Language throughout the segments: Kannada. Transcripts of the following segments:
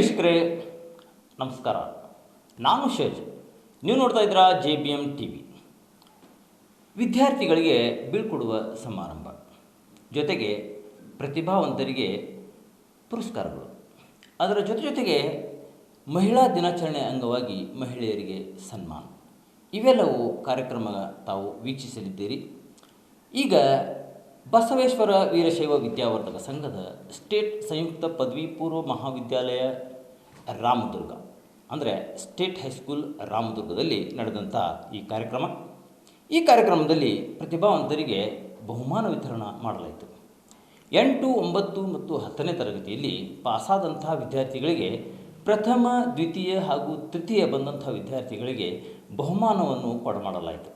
ವೀಕ್ಷಕರೇ, ನಮಸ್ಕಾರ. ನಾನು ಶೇಜ್. ನೀವು ನೋಡ್ತಾ ಇದ್ದೀರಾ J B M T V. ವಿದ್ಯಾರ್ಥಿಗಳಿಗೆ ಬೀಳ್ಕೊಡುವ ಸಮಾರಂಭ. ಜೊತೆಗೆ ಪ್ರತಿಭಾವಂತರಿಗೆ ಪುರಸ್ಕಾರಗಳು. ಅದರ ಜೊತೆ ಜೊತೆಗೆ ಮಹಿಳಾ ದಿನಾಚರಣೆ ಅಂಗವಾಗಿ ಮಹಿಳೆಯರಿಗೆ ಸನ್ಮಾನ. ಇವೆಲ್ಲವೂ ಕಾರ್ಯಕ್ರಮ ತಾವು ವೀಕ್ಷಿಸಲಿದ್ದೀರಿ. ಈಗ ಬಸವೇಶ್ವರ ವೀರಶೈವ ವಿದ್ಯಾವರ್ಧಕ ಸಂಘದ ಸ್ಟೇಟ್ ಸಂಯುಕ್ತ ಪದವಿ ಪೂರ್ವ ಮಹಾವಿದ್ಯಾಲಯ ರಾಮದುರ್ಗ. ಅಂದರೆ ಸ್ಟೇಟ್ ಹೈಸ್ಕೂಲ್ ರಾಮದುರ್ಗದಲ್ಲಿ ನಡೆದಂಥ ಈ ಕಾರ್ಯಕ್ರಮ. ಈ ಕಾರ್ಯಕ್ರಮದಲ್ಲಿ ಪ್ರತಿಭಾವಂತರಿಗೆ ಬಹುಮಾನ ವಿತರಣೆ ಮಾಡಲಾಯಿತು. ಎಂಟು, ಒಂಬತ್ತು ಮತ್ತು ಹತ್ತನೇ ತರಗತಿಯಲ್ಲಿ ಪಾಸಾದಂತಹ ವಿದ್ಯಾರ್ಥಿಗಳಿಗೆ ಪ್ರಥಮ, ದ್ವಿತೀಯ ಹಾಗೂ ತೃತೀಯ ಬಂದಂಥ ವಿದ್ಯಾರ್ಥಿಗಳಿಗೆ ಬಹುಮಾನವನ್ನು ಕೊಡಮಾಡಲಾಯಿತು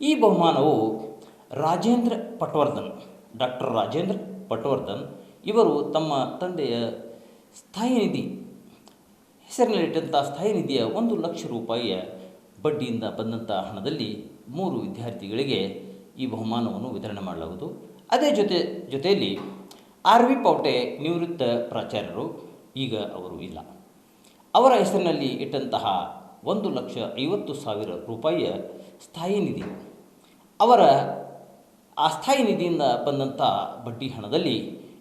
ಈ ಬಹುಮಾನವು ರಾಜೇಂದ್ರ ಪಟ್ವರ್ಧನ್, ಡಾಕ್ಟರ್ ರಾಜೇಂದ್ರ ಪಟ್ವರ್ಧನ್ ಇವರು ತಮ್ಮ ತಂದೆಯ ಸ್ಥಾಯಿ ನಿಧಿ ಹೆಸರಿನಲ್ಲಿಟ್ಟಂಥ ಸ್ಥಾಯಿ ನಿಧಿಯ ಒಂದು ಲಕ್ಷ ರೂಪಾಯಿಯ ಬಡ್ಡಿಯಿಂದ ಬಂದಂಥ ಹಣದಲ್ಲಿ ಮೂರು ವಿದ್ಯಾರ್ಥಿಗಳಿಗೆ ಈ ಬಹುಮಾನವನ್ನು ವಿತರಣೆ ಮಾಡಲಾಗುವುದು. ಅದೇ ಜೊತೆ, ಜೊತೆಯಲ್ಲಿ ಆರ್ ವಿ ಪೌಟೆ ನಿವೃತ್ತ ಪ್ರಾಚಾರ್ಯರು ಈಗ ಅವರು ಇಲ್ಲ. ಅವರ ಹೆಸರಿನಲ್ಲಿ ಇಟ್ಟಂತಹ ಒಂದು ಲಕ್ಷ ಐವತ್ತು ಸಾವಿರ ರೂಪಾಯಿಯ ಸ್ಥಾಯಿ ನಿಧಿ. ಅವರ ಆ ಸ್ಥಾಯಿ ನಿಧಿಯಿಂದ ಬಂದಂಥ ಬಡ್ಡಿ ಹಣದಲ್ಲಿ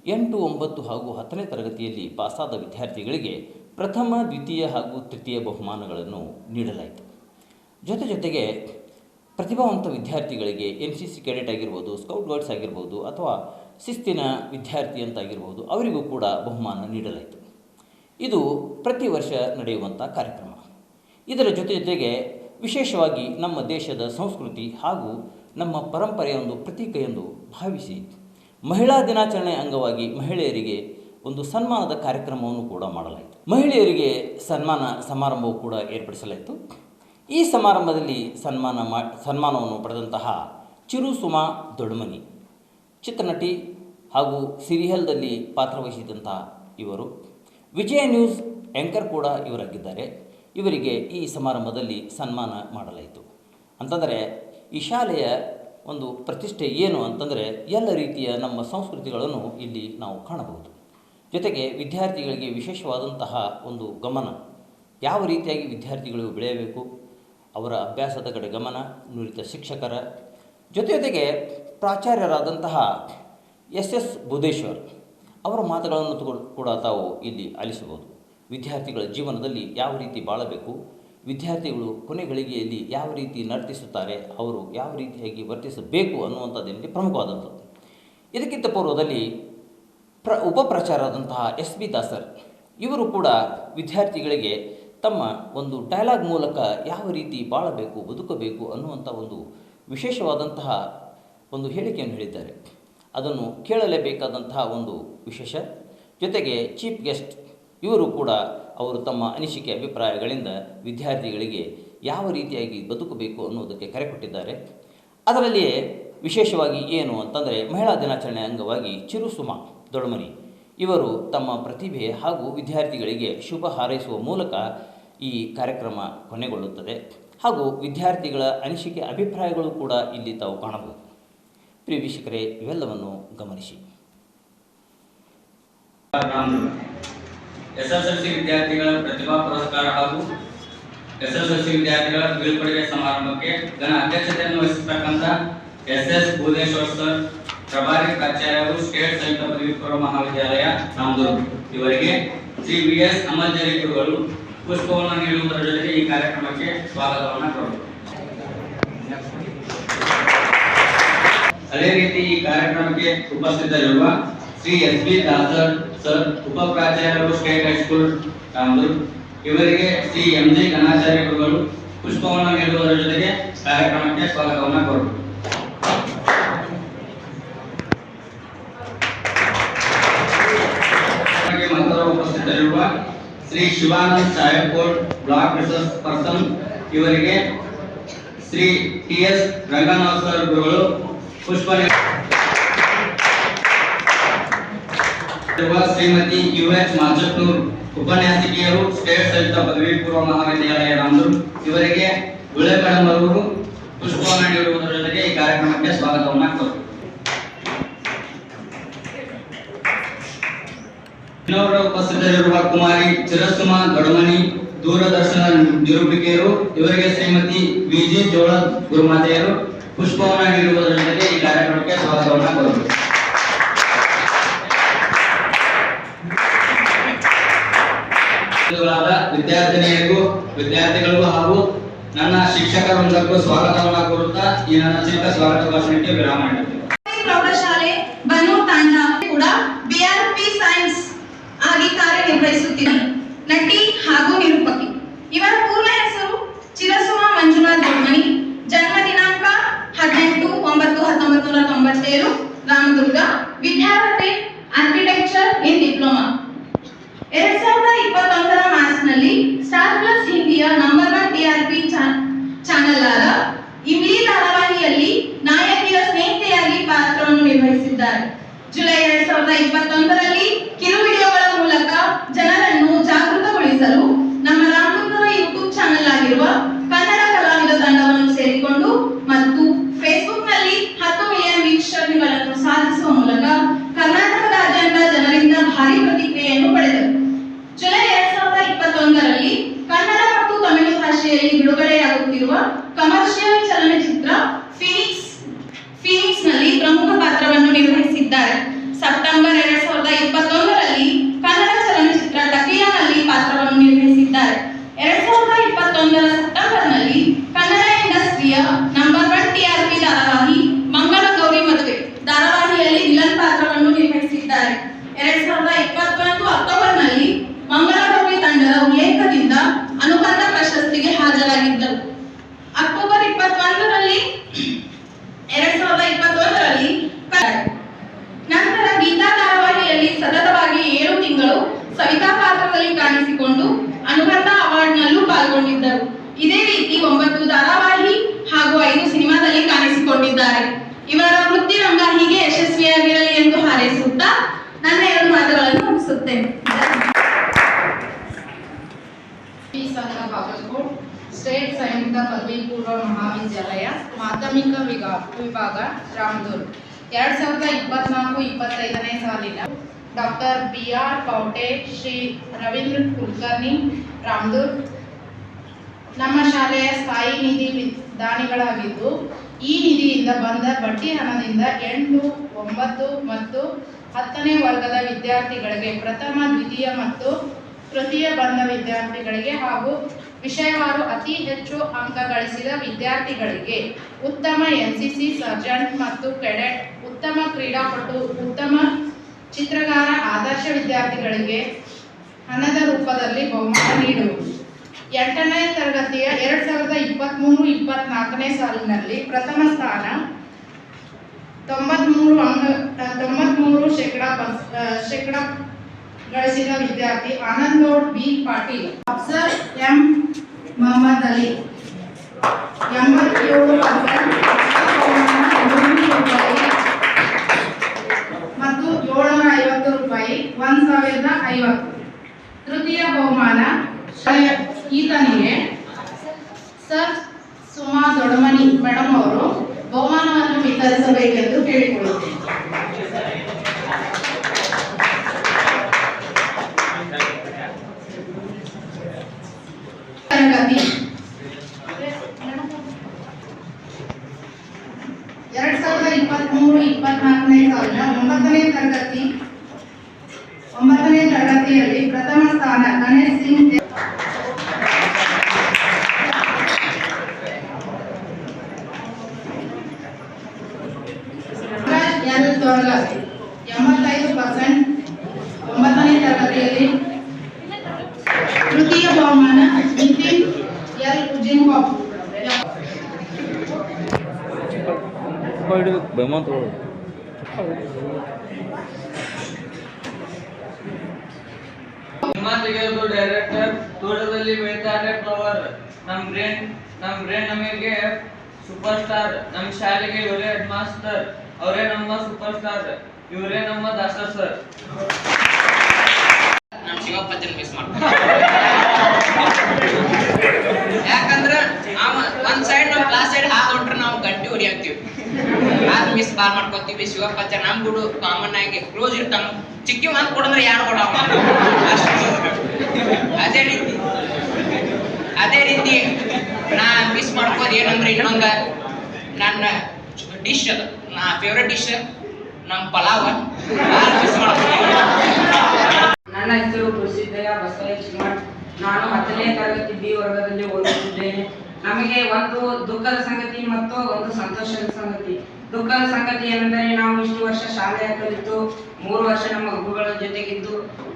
ಎಂಟು ಒಂಬತ್ತು ಹಾಗೂ ಹತ್ತನೇ ತರಗತಿಯಲ್ಲಿ ಪಾಸಾದ ವಿದ್ಯಾರ್ಥಿಗಳಿಗೆ ಪ್ರಥಮ, ದ್ವಿತೀಯ ಹಾಗೂ ತೃತೀಯ ಬಹುಮಾನಗಳನ್ನು ನೀಡಲಾಯಿತು. ಜೊತೆ ಜೊತೆಗೆ ಪ್ರತಿಭಾವಂತ ವಿದ್ಯಾರ್ಥಿಗಳಿಗೆ ಎನ್ ಸಿ ಸಿ ಕೆಡೆಟ್ ಆಗಿರ್ಬೋದು ಸ್ಕೌಟ್ ಗೈಡ್ಸ್ ಆಗಿರ್ಬೋದು ಅಥವಾ ಶಿಸ್ತಿನ ವಿದ್ಯಾರ್ಥಿ ಅಂತಾಗಿರ್ಬೋದು, ಅವರಿಗೂ ಕೂಡ ಬಹುಮಾನ ನೀಡಲಾಯಿತು. ಇದು ಪ್ರತಿ ವರ್ಷ ನಡೆಯುವಂಥ ಕಾರ್ಯಕ್ರಮ. ಇದರ ಜೊತೆ ಜೊತೆಗೆ ವಿಶೇಷವಾಗಿ ನಮ್ಮ ದೇಶದ ಸಂಸ್ಕೃತಿ ಹಾಗೂ ನಮ್ಮ ಪರಂಪರೆಯ ಒಂದು ಪ್ರತೀಕ ಎಂದು ಭಾವಿಸಿ, ಮಹಿಳಾ ದಿನಾಚರಣೆ ಅಂಗವಾಗಿ ಮಹಿಳೆಯರಿಗೆ ಒಂದು ಸನ್ಮಾನದ ಕಾರ್ಯಕ್ರಮವನ್ನು ಕೂಡ ಮಾಡಲಾಯಿತು. ಮಹಿಳೆಯರಿಗೆ ಸನ್ಮಾನ ಸಮಾರಂಭವು ಕೂಡ ಏರ್ಪಡಿಸಲಾಯಿತು. ಈ ಸಮಾರಂಭದಲ್ಲಿ ಸನ್ಮಾನ ಮಾ ಸನ್ಮಾನವನ್ನು ಪಡೆದಂತಹ ಚಿರು ಸುಮಾ ದೊಡ್ಮನಿ, ಚಿತ್ರನಟಿ ಹಾಗೂ ಸಿರಿಯಲ್ದಲ್ಲಿ ಪಾತ್ರವಹಿಸಿದಂತಹ ಇವರು, ವಿಜಯ ನ್ಯೂಸ್ ಆ್ಯಂಕರ್ ಕೂಡ ಇವರಾಗಿದ್ದಾರೆ. ಇವರಿಗೆ ಈ ಸಮಾರಂಭದಲ್ಲಿ ಸನ್ಮಾನ ಮಾಡಲಾಯಿತು. ಅಂತಂದರೆ, ಈ ಶಾಲೆಯ ಒಂದು ಪ್ರತಿಷ್ಠೆ ಏನು ಅಂತಂದರೆ, ಎಲ್ಲ ರೀತಿಯ ನಮ್ಮ ಸಂಸ್ಕೃತಿಗಳನ್ನು ಇಲ್ಲಿ ನಾವು ಕಾಣಬಹುದು. ಜೊತೆಗೆ ವಿದ್ಯಾರ್ಥಿಗಳಿಗೆ ವಿಶೇಷವಾದಂತಹ ಒಂದು ಗಮನ. ಯಾವ ರೀತಿಯಾಗಿ ವಿದ್ಯಾರ್ಥಿಗಳು ಬೆಳೆಯಬೇಕು? ಅವರ ಅಭ್ಯಾಸದ ಕಡೆ ಗಮನ, ನುರಿತ ಶಿಕ್ಷಕರ. ಜೊತೆ ಜೊತೆಗೆ ಪ್ರಾಚಾರ್ಯರಾದಂತಹ ಎಸ್ ಎಸ್ ಬುದ್ಧೇಶ್ವರ್ ಅವರ ಮಾತುಗಳನ್ನು ಕೂಡ ತಾವು ಇಲ್ಲಿ ಆಲಿಸಬಹುದು. ವಿದ್ಯಾರ್ಥಿಗಳ ಜೀವನದಲ್ಲಿ ಯಾವ ರೀತಿ ಬಾಳಬೇಕು? ವಿದ್ಯಾರ್ಥಿಗಳು ಕೊನೆಗಳಿಗೆಯಲ್ಲಿ ಯಾವ ರೀತಿ ನರ್ತಿಸುತ್ತಾರೆ? ಅವರು ಯಾವ ರೀತಿಯಾಗಿ ವರ್ತಿಸಬೇಕು ಅನ್ನುವಂಥದ್ದಲ್ಲಿ ಪ್ರಮುಖವಾದಂಥದ್ದು. ಇದಕ್ಕಿಂತ ಪೂರ್ವದಲ್ಲಿ ಪ್ರ, ಉಪಪ್ರಚಾರದಂತಹ ಎಸ್ ಬಿ ದಾಸರ್. ಇವರು ಕೂಡ ವಿದ್ಯಾರ್ಥಿಗಳಿಗೆ ತಮ್ಮ ಒಂದು ಡೈಲಾಗ್ ಮೂಲಕ ಯಾವ ರೀತಿ ಬಾಳಬೇಕು, ಬದುಕಬೇಕು ಅನ್ನುವಂಥ ಒಂದು ವಿಶೇಷವಾದಂತಹ ಒಂದು ಹೇಳಿಕೆಯನ್ನು ಹೇಳಿದ್ದಾರೆ. ಅದನ್ನು ಕೇಳಲೇಬೇಕಾದಂತಹ ಒಂದು ವಿಶೇಷ. ಜೊತೆಗೆ ಚೀಫ್ ಗೆಸ್ಟ್ ಇವರು ಕೂಡ ಅವರು ತಮ್ಮ ಅನಿಸಿಕೆ, ಅಭಿಪ್ರಾಯಗಳಿಂದ ವಿದ್ಯಾರ್ಥಿಗಳಿಗೆ ಯಾವ ರೀತಿಯಾಗಿ ಬದುಕಬೇಕು ಅನ್ನೋದಕ್ಕೆ ಕರೆ ಕೊಟ್ಟಿದ್ದಾರೆ. ಅದರಲ್ಲಿಯೇ ವಿಶೇಷವಾಗಿ ಏನು ಅಂತಂದರೆ ಮಹಿಳಾ ದಿನಾಚರಣೆ ಅಂಗವಾಗಿ ಚಿರುಸುಮ ದೊಡ್ಮನಿ ಇವರು ತಮ್ಮ ಪ್ರತಿಭೆ ಹಾಗೂ ವಿದ್ಯಾರ್ಥಿಗಳಿಗೆ ಶುಭ ಹಾರೈಸುವ ಮೂಲಕ ಈ ಕಾರ್ಯಕ್ರಮ ಕೊನೆಗೊಳ್ಳುತ್ತದೆ. ಹಾಗೂ ವಿದ್ಯಾರ್ಥಿಗಳ ಅನಿಸಿಕೆ ಅಭಿಪ್ರಾಯಗಳು ಕೂಡ ಇಲ್ಲಿ ತಾವು ಕಾಣಬಹುದು. ಪ್ರಿಯ ವೀಕ್ಷಕರೇ, ಇವೆಲ್ಲವನ್ನು ಗಮನಿಸಿ. ಎಸ್ಎಸ್ಎಲ್ಸಿ ವಿದ್ಯಾರ್ಥಿಗಳ ಪ್ರತಿಭಾ ಪುರಸ್ಕಾರ ಹಾಗೂ ಎಸ್ಎಸ್ಎಲ್ಸಿ ವಿದ್ಯಾರ್ಥಿಗಳ ಬೀಳ್ಕೊಡುಗೆ ಸಮಾರಂಭಕ್ಕೆ ಘನ ಅಧ್ಯಕ್ಷತೆಯನ್ನು ವಹಿಸತಕ್ಕಂಥ ಎಸ್ ಎಸ್ ಭೂದೇಶ್ವರ್ ಸರ್ ಪ್ರಭಾರಿ ಪ್ರಾಚಾರ್ಯರು ಸ್ಟೇಟ್ ಪದವಿ ಪೂರ್ವ ಮಹಾವಿದ್ಯಾಲಯ ರಾಮದುರ್ಗ ಇವರಿಗೆ ಶ್ರೀ ಬಿ ಎಸ್ ಅಮಂಜರಿ ಗುರುಗಳು ಪುಷ್ಪವನ್ನು ನೀಡುವುದರ ಜೊತೆಗೆ ಈ ಕಾರ್ಯಕ್ರಮಕ್ಕೆ ಸ್ವಾಗತವನ್ನು ಕೋರುತ್ತಾರೆ ಅದೇ ರೀತಿ ಈ ಕಾರ್ಯಕ್ರಮಕ್ಕೆ ಉಪಸ್ಥಿತರಿರುವ Shri S B Dasar sir, ಉಪ ಪ್ರಾಚಾರ್ಯರು ಸ್ಟೇಟ್ ಹೈಸ್ಕೂಲ್ ಇವರಿಗೆ ಶ್ರೀ ಎಂ ಜಿ ಗಣಾಚಾರ್ಯ ಗುರುಗಳು ಪುಷ್ಪವನ್ನು ನೀಡುವುದರ ಜೊತೆಗೆ ಕಾರ್ಯಕ್ರಮಕ್ಕೆ ಸ್ವಾಗತವನ್ನು ಕೋರುತ್ತಾರೆ Shri Shivanand Sayakot block resource person ಇವರಿಗೆ Shri T S Ranganath sir ಗುರುಗಳು ಪುಷ್ಪ ನೀ- ಇರುವ ಶ್ರೀಮತಿ ಯು ಎಚ್ ಮಾಚಕ್ನೂರ್ ಉಪನ್ಯಾಸಕಿಯರು ಸ್ಟೇಟ್ ಸಂಯುಕ್ತ ಪದವಿ ಪೂರ್ವ ಮಹಾವಿದ್ಯಾಲಯ ರಾಮದುರ್ಗ್. ಇವರಿಗೆ ಗುಳೆ ಮೇಡಮ್ ಅವರು ಪುಷ್ಪವನ್ನು ನೀಡುವುದರ ಜೊತೆಗೆ ಈ ಕಾರ್ಯಕ್ರಮಕ್ಕೆ ಸ್ವಾಗತವನ್ನು ಕೋರುತ್ತಾರೆ ಇನ್ನೋರ್ವ ಉಪಸ್ಥಿತರಿರುವ ಕುಮಾರಿ ಚಿರಸುಮ ದೊಡಮನಿ ದೂರದರ್ಶನ ನಿರೂಪಿಕೆಯರು, ಇವರಿಗೆ ಶ್ರೀಮತಿ ವಿಜಿ ಜೋಳ ಗುರುಮಾತೆಯರು ಪುಷ್ಪವನ್ನ ನೀಡುವುದರ ಜೊತೆಗೆ ಈ ಕಾರ್ಯಕ್ರಮಕ್ಕೆ ಸ್ವಾಗತವನ್ನ ಕೋರಬೇಕು ವಿದ್ಯಾರ್ಥಿನಿಯರಿಗೂ, ವಿದ್ಯಾರ್ಥಿಗಳಿಗೂ ಹಾಗೂ ನನ್ನ ಶಿಕ್ಷಕರೊಂದಕ್ಕೂ ಸ್ವಾಗತವನ್ನ ಕೋರುತ್ತಾ ಈ ನನ್ನ ಚಿಕ್ಕ ಸ್ವಾಗತ ಭಾಷಣಕ್ಕೆ ವಿರಾಮ ನೀಡುತ್ತೇನೆ. ಆಗಿ ಕಾರ್ಯನಿರ್ವಹಿಸುತ್ತಿದೆ ನಟಿ ಕಮರ್ಷಿಯಲ್ ಚಲನಚಿತ್ರ ಫಿನಿಕ್ಸ್ ಫಿನಿಕ್ಸ್ನಲ್ಲಿ ಪ್ರಮುಖ ಪಾತ್ರವನ್ನು ನಿರ್ವಹಿಸಿದ್ದಾರೆ. ಸೆಪ್ಟೆಂಬರ್ ಎರಡ್ ಸಾವಿರದ ಇಪ್ಪತ್ತೊಂದರಲ್ಲಿ ಕಾಣಿಸಿಕೊಂಡಿದ್ದಾರೆ ಇವರ ವೃತ್ತಿ ರಂಗ ಹೀಗೆ ಯಶಸ್ವಿಯಾಗಿರಲಿ ಎಂದು ಹಾರೈಸುತ್ತಾ ನನ್ನ ಎರಡು ಮಾತುಗಳನ್ನು ಮುಗಿಸುತ್ತೇನೆ. ಸ್ಟೇಟ್ ಸಂಯುಕ್ತ ಪದವಿ ಪೂರ್ವ ಮಹಾವಿದ್ಯಾಲಯ ಮಾಧ್ಯಮಿಕ ವಿಭಾಗ ವಿಭಾಗ ರಾಮದೂರ್ ಎರಡ್ ಸಾವಿರದ ಇಪ್ಪತ್ನಾಲ್ಕು, ಇಪ್ಪತ್ತೈದನೇ ಸಾಲಿನ doctor B R Poute Shri Ravindra Kulkarni Ramdurg ನಮ್ಮ ಶಾಲೆಯ ಸ್ಥಾಯಿ ನಿಧಿ ದಾನಿಗಳಾಗಿದ್ದು ಈ ನಿಧಿಯಿಂದ ಬಂದ ಬಡ್ಡಿ ಹಣದಿಂದ ಎಂಟು, ಒಂಬತ್ತು ಮತ್ತು ಹತ್ತನೇ ವರ್ಗದ ವಿದ್ಯಾರ್ಥಿಗಳಿಗೆ ಪ್ರಥಮ, ದ್ವಿತೀಯ ಮತ್ತು ತೃತೀಯ ಬಂದ ವಿದ್ಯಾರ್ಥಿಗಳಿಗೆ ಹಾಗೂ ವಿಷಯವಾರು ಅತಿ ಹೆಚ್ಚು ಅಂಕ ಗಳಿಸಿದ ವಿದ್ಯಾರ್ಥಿಗಳಿಗೆ ಉತ್ತಮ ಎನ್ಸಿಸಿ ಸರ್ಜೆಂಟ್ ಮತ್ತು ಕೆಡೆಟ್, ಉತ್ತಮ ಕ್ರೀಡಾಪಟು, ಉತ್ತಮ ಚಿತ್ರಗಾರ, ಆದರ್ಶ ವಿದ್ಯಾರ್ಥಿಗಳಿಗೆ ಹಣದ ರೂಪದಲ್ಲಿ ಬಹುಮಾನ ನೀಡುವುದು. ಎಂಟನೇ ತರಗತಿಯ ಎರಡ್ ಸಾವಿರದ ಇಪ್ಪತ್ತ್ಮೂರು ಇಪ್ಪತ್ನಾಲ್ಕನೇ ಸಾಲಿನಲ್ಲಿ ಪ್ರಥಮ ಸ್ಥಾನ. ತೊಂಬತ್ಮೂರು ಮೂರು ತೊಂಬತ್ಮೂರು ಶೇಕಡ ಶೇಕಡ ಗಳಿಸಿದ ವಿದ್ಯಾರ್ಥಿ ಆನಂದೋಡ್ ಬಿ ಪಾಟೀಲ್. ಅಫ್ಸರ್ ಎಂ ಮೊಹಮ್ಮದ್ ಅಲಿ. ಎಂಬತ್ತೇಳು ಮತ್ತು ಏಳ್ನೂರ ಐವತ್ತು ರೂಪಾಯಿ, ಒಂದ್ ಸಾವಿರದ ಐವತ್ತು. ತೃತೀಯ ಬಹುಮಾನ ಶಾಲೆಯ ಈತನಿಗೆ ಸರ್ ಸುಮಾ ದೊಡಮನಿ ಮೇಡಮ್ ಅವರು ಬಹುಮಾನವನ್ನು ವಿತರಿಸಬೇಕೆಂದು ಕೇಳಿಕೊಳ್ಳುತ್ತೇನೆ ತರಗತಿ ಎರಡ್ ಸಾವಿರದ ಇಪ್ಪತ್ತ್ಮೂರು ಇಪ್ಪತ್ನಾಲ್ಕನೇ ಸಾಲಿನ ಒಂಬತ್ತನೇ ತರಗತಿ ಒಂಬತ್ತನೇ ತರಗತಿಯಲ್ಲಿ ಪ್ರಥಮ ಸ್ಥಾನ ಗಣೇಶ್ ಸಿಂಗ್ ಎಲ್ ತೊರಗ ಎಂಬತ್ತೈದು ಪರ್ಸೆಂಟ್ ಒಂಬತ್ತನೇ ತರಗತಿಯಲ್ಲಿ ತೃತೀಯ ಬಹುಮಾನ ನಿತಿನ್ ಎಲ್ ಉಜಿಂಬಾಬ್ ಸಿನಿಮಾ ಡೈರೆಕ್ಟರ್ ತೋಟದಲ್ಲಿ ಬೆಳಿತಾರೆ ಫ್ಲವರ್ ನಮ್ಮ ಬ್ರೇನ್ ನಮ್ಮ ಬ್ರೇನ್ ನಮಗೆ ಸೂಪರ್ ಸ್ಟಾರ್ ನಮ್ ಶಾಲೆಗೆ ಇವರೇ ಹೆಡ್ ಮಾಸ್ಟರ್ ಅವರೇ ನಮ್ಮ ಸೂಪರ್ ಸ್ಟಾರ್ ಇವರೇ ನಮ್ಮ ದಾಸ ಸರ್ ನಮ್ಮ ಶಿವಪ್ಪಜ್ಜನ್ ಮಿಸ್ ಮಾಡ್ತಾರೆ ಯಾಕಂದ್ರ ಅವ ಒಂದ್ ಸೈಡ್ ನಮ್ ಕ್ಲಾಸ್ ಸೈಡ್ ಹಾದ್ ಹೊಂಟ್ರೆ ನಾವು ಗಂಟೆ ಹೊಡಿಯಾಕ್ತಿವಿ ಅದ್ ಮಿಸ್ ಸಾಲ್ವ್ ಮಾಡ್ಕೊತೀವಿ ಶಿವಪ್ಪಜ್ಜ ನಮ್ ಗುಡು ಕಾಮನ್ ಆಗಿ ಕ್ಲೋಸ್ ಇರ್ತಾನ ಚಿಕ್ಕಿ ಒಂದ್ ಕೊಡಂದ್ರೆ ಯಾರು ಕೊಡವ ಅದೇ ರೀತಿ. ಅದೇ ರೀತಿ ನಾ ಮಿಸ್ ಮಾಡ್ಕೋದು ಏನಂದ್ರೆ ಇನ್ನೊಂದ ನನ್ನ ಡಿಶ್ ನಾ ಫೇವ್ರೆಟ್ ಡಿಶ್ ನಮ್ಮ ಪಲಾವ್. ಮಿಸ್ ಮಾಡ್ಕೋತೀನಿ ನನ್ನ ಹೆಸರು ಪ್ರಸಿದ್ದಯ್ಯ ಬಸವಯ್ಯ ಚಿಮ್ಮಟ್ ನಾನು ಹತ್ತನೇ ತರಗತಿ ಬಿ ವರ್ಗದಲ್ಲಿ ಓದುತ್ತಿದ್ದೇನೆ. ನಮಗೆ ಒಂದು ದುಃಖದ ಸಂಗತಿ ಮತ್ತು ಒಂದು ಸಂತೋಷದ ಸಂಗತಿ. ದುಃಖದ ಸಂಗತಿ ಏನೆಂದರೆ ನಾವು ಇಷ್ಟು ವರ್ಷ ಶಾಲೆ ಕಲಿತು ಮೂರು ವರ್ಷ ನಮ್ಮ ಗುರುಗಳ ಜೊತೆಗಿದ್ದು,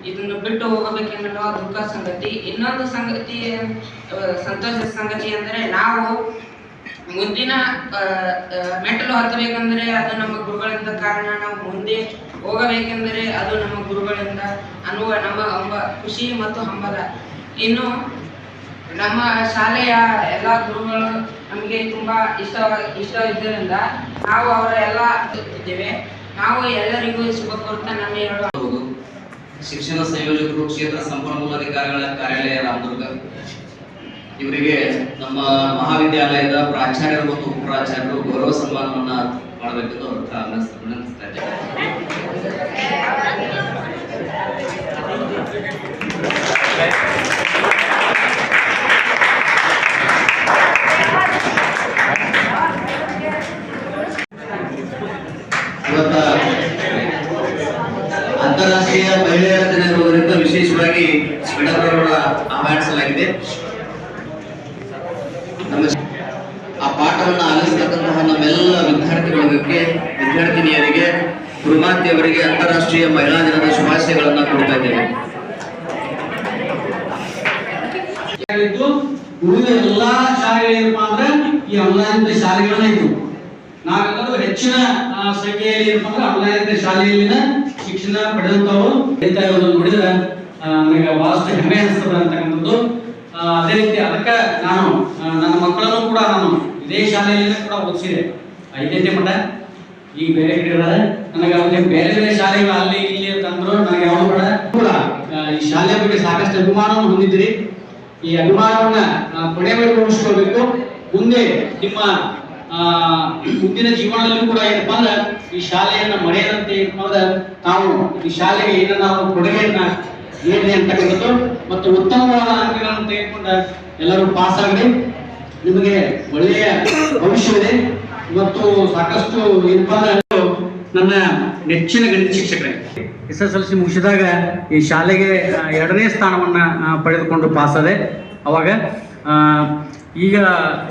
ಇದನ್ನು ಬಿಟ್ಟು ಹೋಗಬೇಕೆನ್ನುವ ದುಃಖ ಸಂಗತಿ. ಇನ್ನೊಂದು ಸಂಗತಿ ಸಂತೋಷದ ಸಂಗತಿ ಅಂದರೆ ನಾವು ಮುಂದಿನ ಮೆಟ್ಟಲು ಹತ್ತಬೇಕಂದ್ರೆ ಅದು ನಮ್ಮ ಗುರುಗಳಿಂದ ಕಾರಣ. ನಾವು ಮುಂದೆ ಹೋಗಬೇಕೆಂದರೆ ಅದು ನಮ್ಮ ಗುರುಗಳಿಂದ ಅನ್ನುವ ನಮ್ಮ ಹಂಬ, ಖುಷಿ ಮತ್ತು ಹಂಬಲ. ಇನ್ನು ನಮ್ಮ ಶಾಲೆಯ ಎಲ್ಲ ಗುರುಗಳು ನಮಗೆ ತುಂಬಾ ಇಷ್ಟ ಇಷ್ಟವಿದ್ದರಿಂದ ನಾವು ಅವರೆಲ್ಲ ಇದ್ದೇವೆ ನಾವು ಎಲ್ಲರಿಗೂ ಶುಭ ಕೋರ್ತಾ ನಮ್ಮ ಎರಡು ಶಿಕ್ಷಣ ಸಂಯೋಜಕರು ಕ್ಷೇತ್ರ ಸಂಪನ್ಮೂಲಾಧಿಕಾರಿಗಳ ಕಾರ್ಯಾಲಯ ರಾಮದುರ್ಗ. ಇವರಿಗೆ ನಮ್ಮ ಮಹಾವಿದ್ಯಾಲಯದ ಪ್ರಾಚಾರ್ಯರು ಮತ್ತು ಉಪಪ್ರಾಚಾರ್ಯರು ಗೌರವ ಸನ್ಮಾನವನ್ನ ಮಾಡಬೇಕೆಂದು ಅವ್ರ ವಿನಂತಿಸ್ತಾ ಇವತ್ತ ಅಂತಾರಾಷ್ಟ್ರೀಯ ಮಹಿಳೆಯರ ದಿನ ಇರುವುದರಿಂದ ವಿಶೇಷವಾಗಿ ಮೇಡಮ್ ಅವರ ಆಹ್ವಾನಿಸಲಾಗಿದೆ ಆ ಪಾಠವನ್ನು ಆಲಿಸತಕ್ಕಂತಹ ನಮ್ಮೆಲ್ಲ ವಿದ್ಯಾರ್ಥಿಗಳಿಗೆ ವಿದ್ಯಾರ್ಥಿನಿಯರಿಗೆ ಗುರುಮಾತೆಯವರಿಗೆ ಅಂತಾರಾಷ್ಟ್ರೀಯ ಮಹಿಳಾ ದಿನದ ಶುಭಾಶಯಗಳನ್ನ ಕೊಡ್ತಾ ಇದ್ದೇವೆ ಎಲ್ಲಾ ಶಾಲೆಗಳೇನಪ್ಪ ಅಂದ್ರೆ ಈ ಆನ್ಲೈನ್ ಶಾಲೆಗಳನ್ನ ಇದ್ವು ನಾವೆಲ್ಲರೂ ಹೆಚ್ಚಿನ ಸಂಖ್ಯೆಯಲ್ಲಿ ಏನಪ್ಪ ಅಂದ್ರೆ ಆನ್ಲೈನ್ ಶಾಲೆಯಲ್ಲಿನ ಶಿಕ್ಷಣ ಪಡೆದಂತವರು ಹೇಳ್ತಾ ಇರೋದನ್ನು ನೋಡಿದ್ರೆ ನನಗೆ ಬಹಳಷ್ಟು ಹೆಮ್ಮೆ ಅನಿಸ್ತದೆ ಅಂತಕ್ಕಂಥದ್ದು ಅದೇ ರೀತಿ ಅದಕ್ಕೆ ನಾನು ನನ್ನ ಮಕ್ಕಳನ್ನು ಕೂಡ ನಾನು ಇದೇ ಶಾಲೆಯಲ್ಲಿ ಕೂಡ ಓದಿಸಿದೆ. ಐದನೇ ಮಠ ಈಗ ಬೇರೆ ಕಡೆ ಇದ್ದಾರೆ. ನನಗೆ ಅವ್ರಿಗೆ ಬೇರೆ ಬೇರೆ ಶಾಲೆಗಳು ಅಲ್ಲಿ ಇಲ್ಲಿ ತಂದ್ರು ನನಗೆ ಯಾವುದು ಬೇಡ ಕೂಡ ಈ ಶಾಲೆಯ ಬಗ್ಗೆ ಸಾಕಷ್ಟು ಅಭಿಮಾನವನ್ನು ಹೊಂದಿದ್ರಿ ಈ ಅಭಿಮಾನವನ್ನ ಆ, ಕೊನೆವರೆಗೊಳಿಸ್ಕೊಳ್ಬೇಕು ಮುಂದೆ ನಿಮ್ಮ ಮುಂದಿನ ಜೀವನದಲ್ಲೂ ಕೂಡ ಏನಪ್ಪಾ ಅಂದ್ರೆ ಈ ಶಾಲೆಯನ್ನ ಮರೆಯದಂತೆ ಏನಪ್ಪಾ ತಾವು ಈ ಶಾಲೆಗೆ ಏನ ನಾವು ಕೊಡುಗೆಯನ್ನ ನೀಡಿದೆ ಅಂತಕ್ಕಂಥದ್ದು ಮತ್ತು ಉತ್ತಮವಾದ ಅಂಕಗಳನ್ನು ತೆಗೆದುಕೊಂಡ ಎಲ್ಲರೂ ಪಾಸ್ ಆಗಲಿ. ನಿಮಗೆ ಒಳ್ಳೆಯ ಭವಿಷ್ಯವಿದೆ. ಮತ್ತು ಸಾಕಷ್ಟು ಏನಪ್ಪಾ ನನ್ನ ನೆಚ್ಚಿನ ಗಣಿತ ಶಿಕ್ಷಕರೇ. ಎಸ್ ಎಸ್ ಎಲ್ ಸಿ ಮುಗಿಸಿದಾಗ ಈ ಶಾಲೆಗೆ ಎರಡನೇ ಸ್ಥಾನವನ್ನ ಪಡೆದುಕೊಂಡು ಪಾಸಾದೆ ಅವಾಗ ಈಗ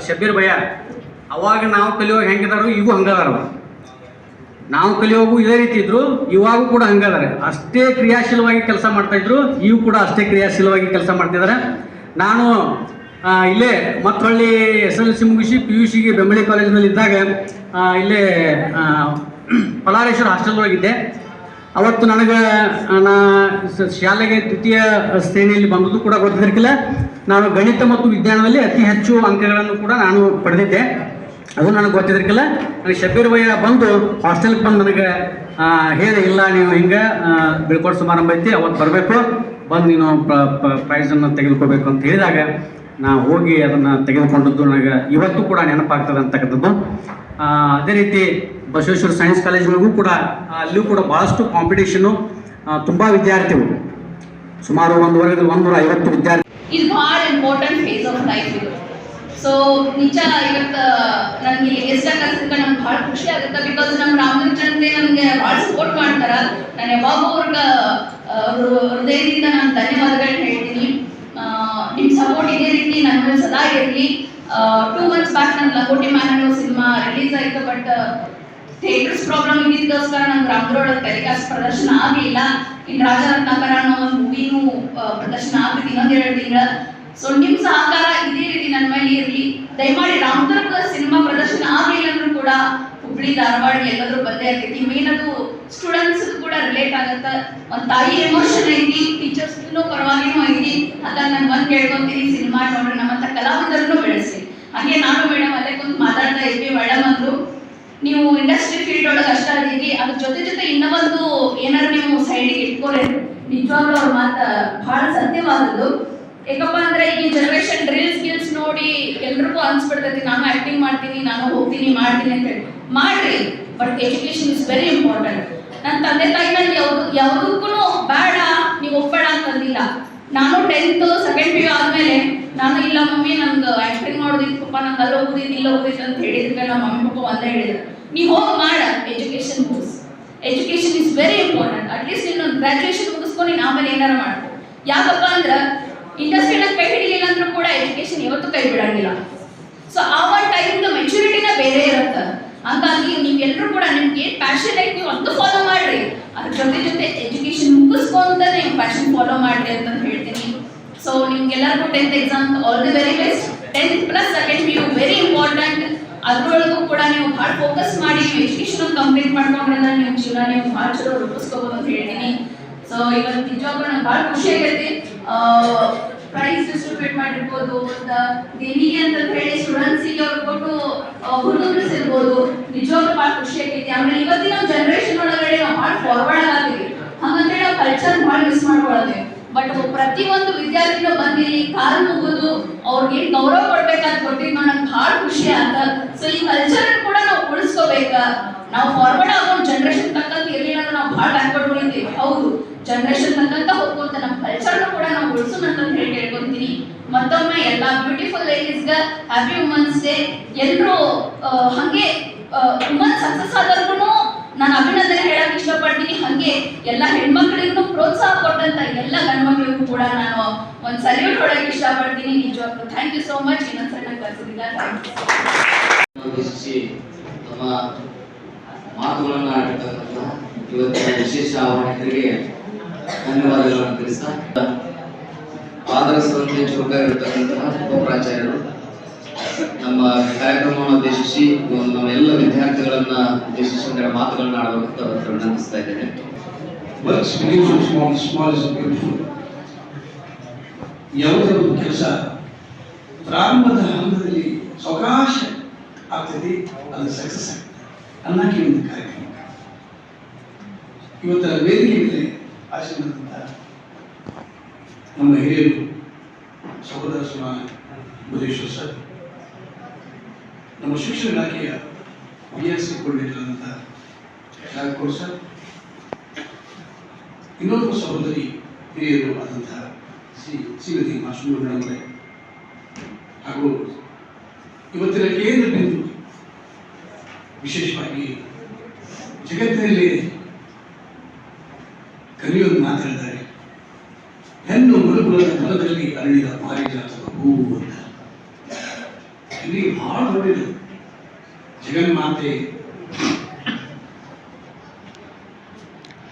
ಶಬೀರ್ ಭಯ್ಯ ಅವಾಗ ನಾವು ಕಲಿಯುವಾಗ ಹೆಂಗಿದಾರು? ಈಗೂ ಹಂಗದಾರ. ನಾವು ಕಲಿಯೋಗು ಇದೇ ರೀತಿ ಇದ್ರು, ಇವಾಗೂ ಕೂಡ ಹಂಗದಾರೆ. ಅಷ್ಟೇ ಕ್ರಿಯಾಶೀಲವಾಗಿ ಕೆಲಸ ಮಾಡ್ತಾ ಇದ್ರು, ಇವು ಕೂಡ ಅಷ್ಟೇ ಕ್ರಿಯಾಶೀಲವಾಗಿ ಕೆಲಸ ಮಾಡ್ತಿದ್ದಾರೆ ನಾನು ಇಲ್ಲೇ ಮತ್ತೊಳ್ಳಿ ಎಸ್ ಎಲ್ ಸಿ ಮುಗಿಸಿ ಪಿ ಯು ಸಿಗೆ ಬೆಂಬಳಿ ಕಾಲೇಜಿನಲ್ಲಿ ಇದ್ದಾಗ ಇಲ್ಲೇ ಪಲಾರೇಶ್ವರ ಹಾಸ್ಟೆಲ್ ಒಳಗಿದ್ದೆ ಅವತ್ತು ನನಗೆ ನಾ ಶಾಲೆಗೆ ದ್ವಿತೀಯ ಶ್ರೇಣಿಯಲ್ಲಿ ಬಂದದ್ದು ಕೂಡ ಗೊತ್ತಿರಲಿಲ್ಲ ನಾನು ಗಣಿತ ಮತ್ತು ವಿಜ್ಞಾನದಲ್ಲಿ ಅತಿ ಹೆಚ್ಚು ಅಂಕಗಳನ್ನು ಕೂಡ ನಾನು ಪಡೆದಿದ್ದೆ. ಅದು ನನಗೆ ಗೊತ್ತಿದ್ರಿಕಿಲ್ಲ. ನನಗೆ ಶಬೀರ್ ಭಯ್ಯ ಬಂದು ಹಾಸ್ಟೆಲ್ಗೆ ಬಂದು ನನಗೆ ಹೇಳಿ, ಇಲ್ಲ, ನೀವು ಹಿಂಗೆ ಬೀಳ್ಕೊಡ್ ಸಮಾರಂಭ ಐತಿ ಅವತ್ತು ಬರಬೇಕು. ಬಂದು ನೀನು ಪ್ರೈಸನ್ನು ತೆಗೆದುಕೋಬೇಕು ಅಂತ ಹೇಳಿದಾಗ ನಾ ಹೋಗಿ ಅದನ್ನು ತೆಗೆದುಕೊಂಡದ್ದು ನನಗೆ ಇವತ್ತು ಕೂಡ ನೆನಪಾಗ್ತದೆ ಅಂತಕ್ಕಂಥದ್ದು. ಅದೇ ರೀತಿ ಬಸವೇಶ್ವರ ಸೈನ್ಸ್ ಕಾಲೇಜ್ಗಳಿಗೂ ಕೂಡ ಅಲ್ಲಿಯೂ ಕೂಡ ಭಾಳಷ್ಟು ಕಾಂಪಿಟೇಷನ್ನು ತುಂಬ ವಿದ್ಯಾರ್ಥಿಗಳು. ಸುಮಾರು ಒಂದು ವರ್ಗದಲ್ಲಿ ಒಂದೂರ ಐವತ್ತು ವಿದ್ಯಾರ್ಥಿ ಸೊ ನಿಜ ಇವತ್ತು ನನಗೆ ಇಲ್ಲಿ ಗೆಸ್ಟ್ ನಮ್ಗೆ ಭಾಳ ಖುಷಿ ಆಗುತ್ತೆ ಬಿಕಾಸ್ ನಮ್ಮ ರಾಮದುರ್ಗ ಜನತೆ ನನಗೆ ಭಾಳ ಸಪೋರ್ಟ್ ಮಾಡ್ತಾರೆ. ನಾನು ಯಾವಾಗ ಅವ್ರಿಗೆ ಹೃದಯದಿಂದ ನಾನು ಧನ್ಯವಾದಗಳನ್ನ ಹೇಳ್ತೀನಿ. ನಿಮ್ಮ ಸಪೋರ್ಟ್ ಇದೇ ರೀತಿ ನನ್ನ ಸದಾ ಇರಲಿ. ಟೂ ಮಂತ್ಸ್ ಬ್ಯಾಕ್ ನನ್ನ ಲಕೋಟಿ ಮ್ಯಾನ್ ಸಿನಿಮಾ ರಿಲೀಸ್ ಆಯಿತು ಬಟ್ ಥಿಯೇಟರ್ಸ್ ಪ್ರಾಬ್ಲಮ್ ಇದ್ದಿದ್ದಕ್ಕೋಸ್ಕರ ನಂಗೆ ರಾಮದುರ್ಗ ಟೆಲಿಕಾಸ್ಟ್ ಪ್ರದರ್ಶನ ಆಗಲಿಲ್ಲ. ಇನ್ನು ರಾಜರತ್ನಾಕರ ಅನ್ನೋ ಒಂದು ಮೂವಿನೂ ಪ್ರದರ್ಶನ ಆಗ್ತದೆ ಇನ್ನೊಂದೆರಡು ತಿಂಗಳ. ಸೊ ನಿಮ್ ಸಹಕಾರ ಇದೇ ರೀತಿ ನನ್ನ ಮೇಲೆ ಇರಲಿ. ದಯಮಾಡಿ ರಾಮದುರ್ಗ ಸಿನಿಮಾ ಪ್ರದರ್ಶನ ಆಗಲಿಲ್ಲ ಅಂದ್ರೂ ಕೂಡ ಹುಬ್ಳಿ, ಧಾರವಾಡ ಎಲ್ಲಾದ್ರೂ ಬಂದೇ ಆಗ್ತೈತಿ ಮೇನ್ ಅದು ಸ್ಟೂಡೆಂಟ್ಸ್ ಕೂಡ ರಿಲೇಟ್ ಆಗತ್ತ. ಒಂದು ತಾಯಿ ಎಮೋಷನ್ ಐತಿ ಟೀಚರ್ಸ್ ಪರವಾಗಿನೂ ಐತಿ. ಅದನ್ನ ನಾನು ಬಂದ್ ಕೇಳ್ಕೊಂತೀನಿ ಸಿನಿಮಾ ನೋಡ್ರಿ, ನಮ್ಮಂತ ಕಲಾವಿದರನ್ನು ಬೆಳೆಸಿ ಹಾಗೆ ನಾನು ಮೇಡಮ್ ಅದೇ ಕುಂತು ಮಾತಾಡ್ತಾ ಇದ್ವಿ. ಮೇಡಮ್ ಅಂದ್ರು, ನೀವು ಇಂಡಸ್ಟ್ರಿ ಫೀಲ್ಡ್ ಒಳಗೆ ಅಷ್ಟ ಅದೀರಿ ಅದ್ರ ಜೊತೆ ಜೊತೆ ಇನ್ನೊಂದು ಏನಾದ್ರು ನೀವು ಸೈಡಿಗೆ ಇಟ್ಕೊಳ್ರಿ. ನಿಜವಾಗ್ಲೂ ಅವ್ರ ಮಾತ ಬಹಳ ಸತ್ಯವಾದದ್ದು. ಯಾಕಪ್ಪ ಅಂದ್ರೆ ಈಗಿನ ಜನರೇಷನ್ ರೀಲ್ಸ್ ಗಿಲ್ಸ್ ನೋಡಿ ಎಲ್ರಿಗೂ ಅನ್ಸ್ಬಿಡ್ತೈತಿ, ನಾನು ಆಕ್ಟಿಂಗ್ ಮಾಡ್ತೀನಿ, ನಾನು ಹೋಗ್ತೀನಿ, ಮಾಡ್ತೀನಿ ಅಂತ ಹೇಳಿ. ಮಾಡ್ರಿ but education is very important ನನ್ನ ತಂದೆ ತಾಯಿ ನನಗೆ ಯಾವ್ದು ಯಾವುದಕ್ಕೂ ಬೇಡ, ನೀವು ಒಪ್ಪಬೇಡ ಅಂತಂದಿಲ್ಲ ನಾನು ಟೆಂತ್ ಸೆಕೆಂಡ್ ಪಿ ಯು ಆದಮೇಲೆ, ನಾನು ಇಲ್ಲ ಮಮ್ಮಿ, ನಂದು ಆಕ್ಟಿಂಗ್ ಮಾಡೋದಿತ್ತು ಪಪ್ಪ ನಂಗೆ ಅಲ್ಲಿ ಹೋಗೋದಿತ್ತು ಇಲ್ಲ ಹೋಗೋದಿತ್ತು ಅಂತ ಹೇಳಿದ್ರೆ ನಮ್ಮ ಮಮ್ಮಿ, ಪಪ್ಪ ಒಂದೇ ಹೇಳಿದ್ರು. ನೀವು ಹೋಗಿ ಮಾಡ education ಮುಗಿಸ್ education is very important at least ನೀನು ಗ್ರಾಜುಯೇಷನ್ ಮುಗಿಸ್ಕೊಂಡು ನೀನು ಆಮೇಲೆ ಏನಾರ ಮಾಡ್ಕೊ. ಯಾಕಪ್ಪ ಅಂದ್ರೆ ಇಂಡಸ್ಟ್ರಿನ ಕೈ ಹಿಡಿಲಿಲ್ಲ ಅಂದ್ರೂ ಕೂಡ ಎಜುಕೇಶನ್ ಇವತ್ತು ಕೈ ಬಿಡಂಗಿಲ್ಲ. ಸೊ ಆ ಒಂದು ಟೈಮ್ದು ಮೆಚುರಿಟಿನ ಬೇರೆ ಇರುತ್ತೆ. ನೀವು ನೀವೆಲ್ಲರೂ ಕೂಡ ನಿಮ್ಗೆ ಏನ್ ಪ್ಯಾಷನ್ ಐತಿ ನೀವು ಅಂತೂ ಫಾಲೋ ಮಾಡ್ರಿ. ಅದ್ರ ಜೊತೆ ಜೊತೆ ಎಜುಕೇಶನ್ ಮುಗಿಸ್ಕೊಂತ ನೀವು ಪ್ಯಾಷನ್ ಫಾಲೋ ಮಾಡ್ರಿ ಅಂತ ಹೇಳ್ತೀನಿ. ಸೊ ನಿಮ್ಗೆಲ್ಲರಿಗೂ tenth exam all the very best tenth plus second P U very important ಅದ್ರೊಳಗೂ ಕೂಡ ನೀವು ಭಾಳ ಫೋಕಸ್ ಮಾಡಿ ನೀವು ಎಜುಕೇಶನ್ ಕಂಪ್ಲೀಟ್ ಮಾಡ್ಕೊಂಡ್ರೆ ನಿಮ್ಮ ಜೀವನ ನೀವು ಭಾಳ ಚಲೋ ರೂಪಿಸ್ಕೋಬೋದು ಅಂತ ಹೇಳ್ತೀನಿ. ಸೊ ಇವತ್ತು ನಿಜವಾಗ್ಲೂ ನಂಗೆ ಭಾಳ ಖುಷಿ ಆಗೈತಿ. ಪ್ರೈಸ್ ಡಿಸ್ಟ್ರಿಬ್ಯೂಟ್ ಮಾಡಿರ್ಬೋದು ಮತ್ತು ದೇಣಿಗೆ ಅಂತ ಹೇಳಿ ಸ್ಟೂಡೆಂಟ್ಸಿಗೆ ಅವ್ರು ಕೊಟ್ಟು ಹುಡುಗರಿಸಿರ್ಬೋದು ನಿಜವಾಗ್ಲೂ ಭಾಳ ಖುಷಿ ಆಗೈತಿ ಆಮೇಲೆ ಇವತ್ತಿನ ಜನರೇಷನ್ ಒಳಗಡೆ ನಾವು ಭಾಳ ಫಾರ್ವರ್ಡ್ ಆಗತ್ತೀವಿ ಹಂಗಂದ್ರೆ ನಾವು ಕಲ್ಚರ್ ಭಾಳ ಮಿಸ್ ಮಾಡ್ಕೊಳ್ಳೋದೇ ಬಟ್ ಪ್ರತಿಯೊಂದು ವಿದ್ಯಾರ್ಥಿನೂ ಬಂದಿಲ್ಲಿ ಕಾಲು ಮುಗಿದು ಅವ್ರಿಗೆ ಗೌರವ ಕೊಡ್ಬೇಕಂತ ಕೊಟ್ಟಿದ್ದು ನನಗೆ ಭಾಳ ಖುಷಿ ಅಂತ ಸೊ ಈ ಕಲ್ಚರ್ ಕೂಡ ನಾವು ಉಳಿಸ್ಕೋಬೇಕ. ನಾವು ಫಾರ್ವರ್ಡ್ ಆಗೋ ಜನರೇಷನ್ ತಕ್ಕಂತ ಇರ್ಲಿಲ್ಲ ಅಂದ್ರೆ ನಾವು ಬ್ಯಾಕ್ವರ್ಡ್ ಉಳಿತೀವಿ ಹೌದು. ಜನರೇಷನ್ ತಕ್ಕಂತ ಹೋಗುವಂತ ನಮ್ಮ ಕಲ್ಚರ್ನ ಕೂಡ ನಾವು ಉಳಿಸೋಣ ಅಂತ ಹೇಳಿ ಕೇಳ್ಕೊಂತೀನಿ. ಮತ್ತೊಮ್ಮೆ ಎಲ್ಲ ಬ್ಯೂಟಿಫುಲ್ ಲೇಡೀಸ್ಗ ಹ್ಯಾಪಿ ವುಮನ್ಸ್ ಡೇ ಎಲ್ಲರೂ ಹಂಗೆ ವುಮನ್ ಸಕ್ಸಸ್ ಆದವ್ರಿಗೂ ನಾನು ಅಭಿನಂದನೆ ಹೇಳಕ್ ಇಷ್ಟಪಡ್ತೀನಿ. ಹಂಗೆ ಎಲ್ಲ ಹೆಣ್ಮಕ್ಳಿಗೂ ಪ್ರೋತ್ಸಾಹ ಕೊಟ್ಟಂತ ಎಲ್ಲ ಗಂಡ್ಮಕ್ಳಿಗೂ ಕೂಡ ನಾನು ಒಂದು ಸಲ್ಯೂಟ್ ಹೊಡಕ್ ಇಷ್ಟಪಡ್ತೀನಿ. ನಿಜವಾಗ್ಲೂ ಥ್ಯಾಂಕ್ ಯು ಸೋ ಮಚ್ ಇನ್ನೊಂದ್ಸರಿ ನಂಗೆ ಕಳ್ಸಿದಿಲ್ಲ ಥ್ಯಾಂಕ್ ಯು ಮಾತುಗಳನ್ನು ಆಡಿರ್ತಕ್ಕಂಥ ಇವತ್ತಿನ ವಿಶೇಷ ಆಹ್ವಾನಿತರಿಗೆ ಧನ್ಯವಾದಗಳನ್ನು ತಿಳಿಸ್ತಾ ಆದರ್ಶದಂತೆ ಚುರುಕಾಗಿರ್ತಕ್ಕಂತಹ ಉಪಪ್ರಾಚಾರ್ಯರು ನಮ್ಮ ಕಾರ್ಯಕ್ರಮವನ್ನು ಉದ್ದೇಶಿಸಿ ನಮ್ಮ ಎಲ್ಲ ವಿದ್ಯಾರ್ಥಿಗಳನ್ನ ಉದ್ದೇಶಿಸಿ ಒಂದೆರಡು ಮಾತುಗಳನ್ನ ಆಡಬೇಕಂತ ವಿನಂತಿಸ್ತಾ ಇದ್ದೇನೆ. ಯಾವುದೇ ಒಂದು ಕೆಲಸ ಪ್ರಾರಂಭದ ಹಂತದಲ್ಲಿ ಅವಕಾಶ ಆಗ್ತದೆ, ಅದು ಸಕ್ಸಸ್ ಆಗ್ತದೆ ಅನ್ನಕ್ಕೆ ಒಂದು ಕಾರ್ಯಕ್ರಮ. ವೇದಿಕೆ ಮೇಲೆ ಆಶೀರ್ವಾದಂತ ನಮ್ಮ ಹಿರಿಯರು, ಸಹೋದರ ಸಮಾನ ಬುಧೇಶ್ವರ್ ಸರ್, ನಮ್ಮ ಶಿಕ್ಷಣ ಇಲಾಖೆಯ B S C Nagpur sir ಇನ್ನೊಬ್ಬ ಸಹೋದರಿ ಹಿರಿಯರು ಆದಂತಹ ಶ್ರೀ ಶ್ರೀಮತಿ ಮಾಸ್ಟರ್ ಮೇಡಮರೇ ಹಾಗೂ ಇವತ್ತಿನ ಕೇಂದ್ರ ಬಿಂದು ವಿಶೇಷವಾಗಿ ಜಗತ್ತಿನಲ್ಲಿ ಕವಿಯೊಂದು ಮಾತಾಡ್ತಾರೆ ಹೆಣ್ಣು ಮರುಗುಳದ ಮನದಲ್ಲಿ ಅರಳಿದ ಪಾರಿಜಾತದ ಹೂವು ಅಂತ. ಇಲ್ಲಿ ಭಾಳ ದೊಡ್ಡದು. ಜಗನ್ಮಾತೆ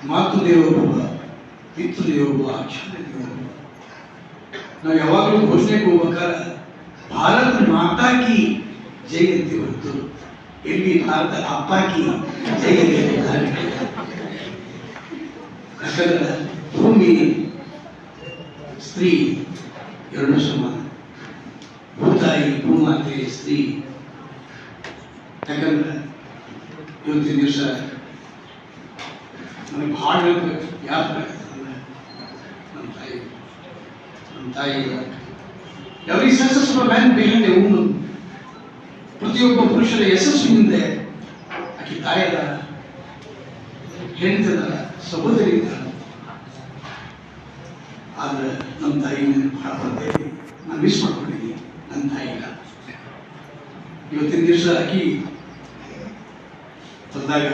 ಮಾತು ದೇವರೊಬ್ಬ ಪಿತೃ ದೇವರೊಬ್ಬ ಅಕ್ಷರ ದೇವರೊಬ್ಬ ನಾವು ಯಾವಾಗಲೂ ಘೋಷಣೆಗೆ ಹೋಗ್ಬೇಕಾದ್ರೆ ಭಾರತ ಮಾತಾಕಿ ಜಯಂತಿ ಅಂತೀವಿ ಹೊರತು ಎಲ್ಲಿ ಭಾರತ ಅಪ್ಪಾಕಿ ಜೈ ಅಂತಿದ್ದಾರೆ ಯಾಕಂದ್ರೆ ಭೂಮಿ, ಸ್ತ್ರೀ ಎರಡು ಸಮಾನ ಭೂತಾಯಿ, ಭೂಮಾತೆ, ಸ್ತ್ರೀ. ಯಾಕಂದ್ರೆ ಇವತ್ತಿನ ದಿವಸ ನನಗೆ ಭಾಳ ಹೇಳ್ಬೇಕು. ಯಾಕೆ ನಮ್ಮ ತಾಯಿ. ನಮ್ಮ ತಾಯಿ every successful man behind a woman ಪ್ರತಿಯೊಬ್ಬ ಪುರುಷರ ಯಶಸ್ಸು ಹಿಂದೆ ಆಕೆ ತಾಯದ ಹೆಂಡತದ ಸಹೋದರಿ, ಆದ್ರೆ ನಮ್ಮ ತಾಯಿ ಭಾಳ ಬರ್ತೈತಿ ನಾನು ಮಿಸ್ ಮಾಡ್ಕೊಂಡಿದ್ದೀನಿ. ನನ್ನ ತಾಯಿನ ಇವತ್ತಿನ ದಿವಸ ಆಕಿ ಬಂದಾಗ